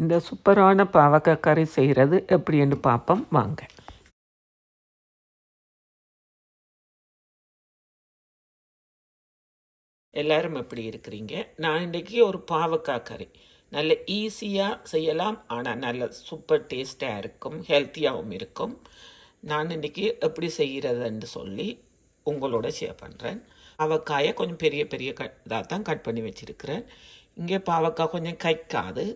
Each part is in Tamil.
இந்த சூப்பரான பாவக்காய் கறி செய்கிறது எப்படின்னு பார்ப்போம் வாங்க. எல்லாரும் எப்படி இருக்கிறீங்க? நான் இன்றைக்கி ஒரு பாவக்காய் கறி. நல்ல ஈஸியாக செய்யலாம். ஆனால் நல்ல சூப்பர் டேஸ்ட்டாக இருக்கும். ஹெல்த்தியாகவும் இருக்கும். நான் இன்றைக்கி எப்படி செய்கிறதுன்னு சொல்லி உங்களோட ஷேர் பண்ணுறேன் பாவக்காயை கொஞ்சம் பெரிய பெரிய கட் இதாக தான் கட் பண்ணி வச்சுருக்கிறேன். இங்கே பாவக்காய் கொஞ்சம் கைக்காது.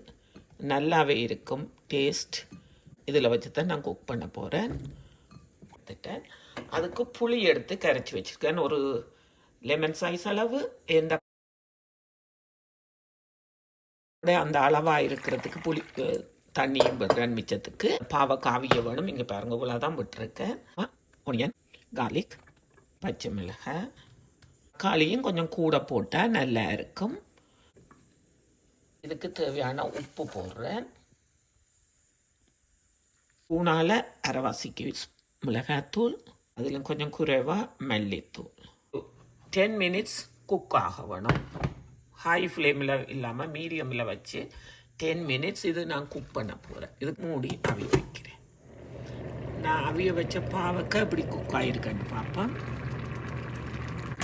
நல்லாவே இருக்கும். டேஸ்ட் இதில் வச்சு தான் நான் குக் பண்ண போகிறேன் பார்த்துட்டேன் அதுக்கு புளி எடுத்து கரைச்சி வச்சுருக்கேன். ஒரு லெமன் சைஸ் அளவு. எந்த அந்த அளவாக இருக்கிறதுக்கு புளி தண்ணியும் விடுறேன் மிச்சத்துக்கு. பாவக்காவிய வேணும். இங்கே பாருங்க இவ்வளோ தான் விட்டுருக்கேன் ஒனியன் கார்லிக் பச்சை மிளகாய். காளியும் கொஞ்சம் கூட போட்டால் நல்லா இருக்கும். இதுக்கு தேவையான உப்பு போடுறேன். ஊனால் அரைவாசிக்கு மிளகாத்தூள் அதில் கொஞ்சம் குறைவாக மல்லித்தூள். டென் மினிட்ஸ் குக் ஆக வேணும். ஹை ஃப்ளேமில் இல்லாமல் மீடியமில் வச்சு டென் மினிட்ஸ் இது நான் குக் பண்ண போகிறேன் இது மூடி அவிய வைக்கிறேன். நான் அவிய வச்ச பாவக்காய் இப்படி குக் ஆகிருக்கேன்னு பார்ப்பேன்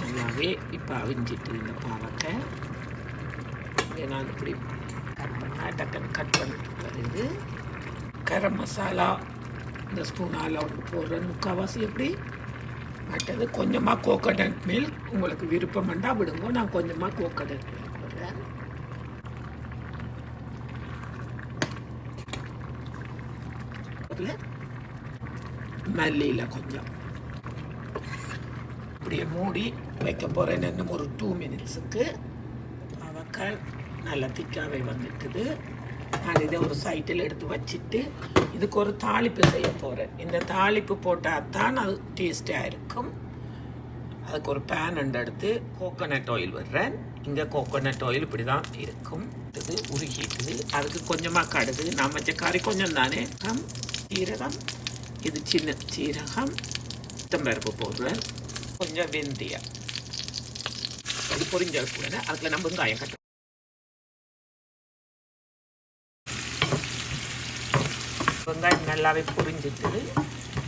நல்லாவே இப்போ அவிஞ்சிட்டு இந்த பாவக்காய் இதை நான் இப்படி கட் பண்ண டக்குன்னு கட் பண்ணிட்டு வருது கரம் மசாலா இந்த ஸ்பூனால் ஒன்று போடுறேன். முக்கால்வாசி எப்படி? மற்றது கொஞ்சமாக கோகோனட் மில்க் உங்களுக்கு விருப்பம் வேண்டாம் விடுங்க. நான் கொஞ்சமாக கோகோனட் மில்க் போடுறேன். மல்லியில் கொஞ்சம். இப்படியே மூடி வைக்க போகிறேன் இன்னும் ஒரு டூ மினிட்ஸுக்கு அவக்காய் நல்லா திக்காவே வந்துட்டுது. நான் இதை ஒரு சைட்டில் எடுத்து வச்சுட்டு இதுக்கு ஒரு தாளிப்பு செய்ய போகிறேன் இந்த தாளிப்பு போட்டால் தான் அது டேஸ்டாக இருக்கும். அதுக்கு ஒரு பேன் அண்ட் எடுத்து கோகோனட் ஆயில் விடுறேன். இங்கே கோகோனட் ஆயில் இப்படி தான் இருக்கும். இது உருகிட்டுது அதுக்கு கொஞ்சமாக கடுகு நான் வச்ச கறி கொஞ்சம் தானே. கம் சீரகம் இது சின்ன சீரகம் பருப்பு போடுறேன். கொஞ்சம் வெந்தயம். அது பொரிஞ்சல் கூட அதுக்கு நம்ம வெங்காயம் கட்ட வெங்காயம் நல்லாவே புரிஞ்சிட்டுது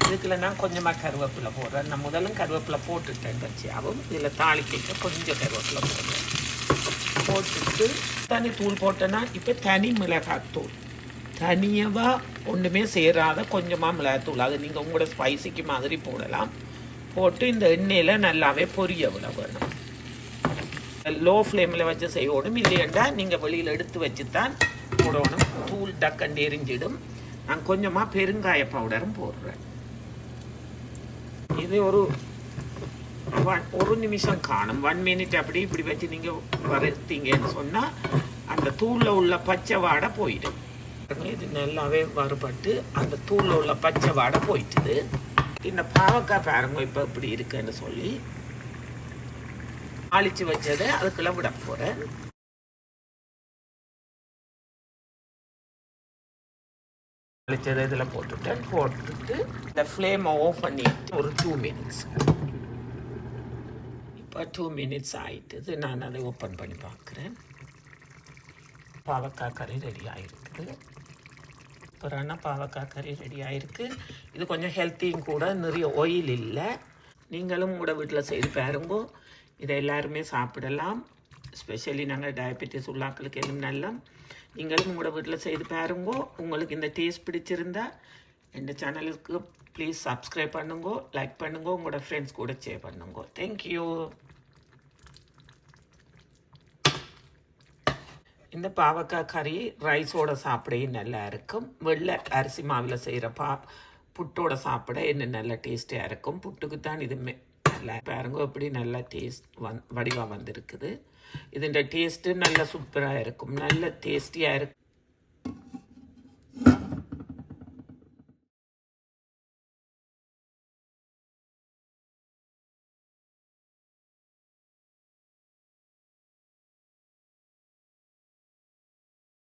இதுக்குள்ள நான் கொஞ்சமாக கருவேப்பிலை போடுறேன். நான் முதலும் கருவேப்பிலை போட்டுட்டேன் கட்சியாகவும் இதில் தாளிக்க கொஞ்சம் கருவேப்பிலை போடுறேன். போட்டுட்டு தனி தூள் போட்டேன்னா இப்போ தனி மிளகாய் தூள். ஒன்றுமே சேராத கொஞ்சமாக மிளகாத்தூள் அது நீங்கள் உங்களோட ஸ்பைசிக்கு மாதிரி போடலாம். போட்டு இந்த எண்ணெயில் நல்லாவே பொரிய விட வேணும் லோ ஃப்ளேமில் வச்சு செய்யணும் இல்லையண்டா நீங்கள் வெளியில் எடுத்து வச்சு தான் போடணும். தூள் டக்கண்டு எரிஞ்சிடும். நான் கொஞ்சமாக பெருங்காய பவுடரும் போடுறேன். இது ஒரு ஒரு நிமிஷம் காணும். ஒன் மினிட் அப்படி இப்படி வச்சு நீங்கள் வறுத்தீங்கன்னு சொன்னால் அந்த தூளில் உள்ள பச்சை வாடை போயிடும். இது நல்லாவே வறுபட்டு அந்த தூளில் உள்ள பச்சை வாடை போயிட்டுது. இந்த பாவக்காய் பாருங்க இப்போ இப்படி இருக்குன்னு சொல்லி அழிச்சு வச்சதை அதுக்குள்ள விட போகிறேன் அழிச்சதை இதில் போட்டுட்டேன் போட்டுட்டு இந்த ஃப்ளேமை ஆஃப் பண்ணிட்டு ஒரு டூ மினிட்ஸ் இப்போ டூ மினிட்ஸ் ஆகிட்டுது நான் அதை ஓப்பன் பண்ணி பார்க்குறேன் பாவக்காய் கறி ரெடி ஆகிருக்குது அப்புறம்னா பாவக்காய் கறி ரெடி ஆகிருக்கு இது கொஞ்சம் ஹெல்த்தியும் கூட நிறைய ஆயில் இல்லை. நீங்களும் கூட வீட்டில் செய்து பாருங்கோ. இதை எல்லாருமே சாப்பிடலாம். ஸ்பெஷலி நாங்கள் டயபெட்டிஸ் உள்ளாக்களுக்கு எல்லாம் நல்லா நீங்களும் உங்களோட வீட்டில் செய்து பாருங்கோ. உங்களுக்கு இந்த டேஸ்ட் பிடிச்சிருந்தா இந்த சேனலுக்கு ப்ளீஸ் சப்ஸ்கிரைப் பண்ணுங்கோ லைக் பண்ணுங்கோ உங்களோட ஃப்ரெண்ட்ஸ் கூட ஷேர் பண்ணுங்கோ. தேங்க்யூ இந்த பாவக்காய் கறி ரைஸோட சாப்பிடையும் நல்லா இருக்கும். வெள்ளை அரிசி மாவில் செய்கிற பா புட்டோட சாப்பிட இன்னும் நல்ல டேஸ்டியாக இருக்கும். புட்டுக்கு தான் இது மெ- நல்லா பாருங்க எப்படி நல்லா டேஸ்ட் வந் வடிவாக வந்திருக்குது. இதோட டேஸ்ட்டு நல்லா சூப்பராக இருக்கும். நல்ல டேஸ்டியாக இருக்கும்